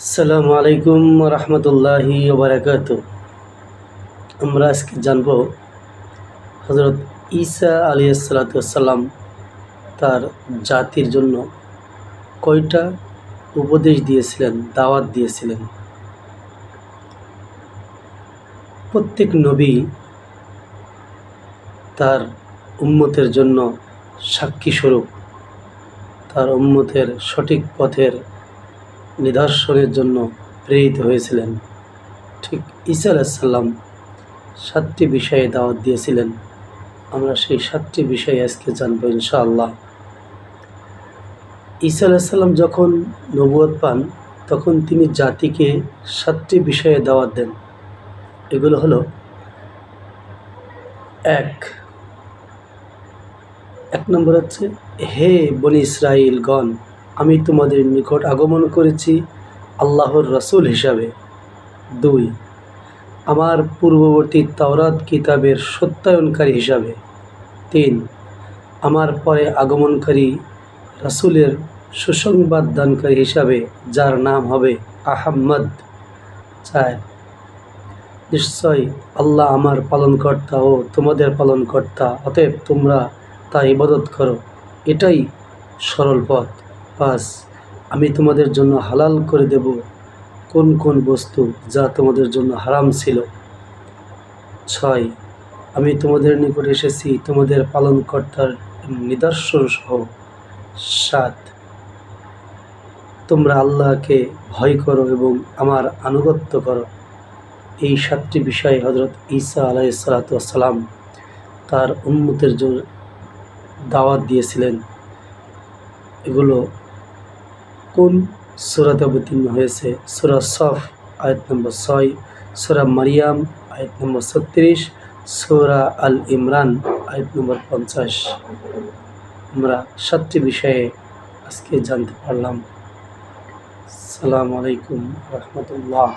আসসালামু আলাইকুম রহমতুল্লাহি ওবরাকাত। আমরা আজকে জানব হজরত ঈসা আলী সালাতাম তার জাতির জন্য কয়টা উপদেশ দিয়েছিলেন, দাওয়াত দিয়েছিলেন। প্রত্যেক নবী তার উম্মতের জন্য সাক্ষী স্বরূপ, তার উম্মতের সঠিক পথের নিদর্শনের জন্য প্রেরিত হয়েছিলেন। ঠিক ঈসা আলাইসাল্লাম সাতটি বিষয়ে দাওয়াত দিয়েছিলেন। আমরা সেই সাতটি বিষয়ে আজকে জানব ইনশাআল্লাহ। ঈসা আলাইসাল্লাম যখন নবুয়ত পান, তখন তিনি জাতিকে সাতটি বিষয়ে দাওয়াত দেন। এগুলো হলো, এক এক নম্বর হচ্ছে, হে বনি ইসরাইলগণ আমি তোমাদের নিকট আগমন করেছি আল্লাহর রসুল হিসাবে। দুই, আমার পূর্ববর্তী তাওরাত কিতাবের সত্যায়নকারী হিসাবে। তিন, আমার পরে আগমনকারী রাসুলের সুসংবাদ দানকারী হিসাবে, যার নাম হবে আহাম্মদ। চার, নিশ্চয় আল্লাহ আমার পালনকর্তা ও তোমাদের পালনকর্তা, অতএব তোমরা তা ইবাদত করো। এটাই সরল পথ। পাঁচ আমি তোমাদের জন্য হালাল করে দেব। কোন কোন বস্তু যা তোমাদের জন্য হারাম ছিল? ছয়, আমি তোমাদের নিকট এসেছি তোমাদের পালনকর্তার নিদর্শন সহ সাত, তোমরা আল্লাহকে ভয় করো এবং আমার আনুগত্য করো। এই সাতটি বিষয় হজরত ঈসা আলাই সালাতাম তার উন্মতের জন্য দাওয়াত দিয়েছিলেন। এগুলো কোন সুরাতে অবতীর্ণ হয়েছে, সুরা সফ, আয়াত নম্বর ছয়, সুরা মারিয়াম, আয়াত নম্বর ছত্রিশ, সুরা আল ইমরান, আয়াত নম্বর পঞ্চাশ। আমরা সাতটি বিষয়ে আজকে জানতে পারলাম। সালাম আলাইকুম রহমতুল্লাহ।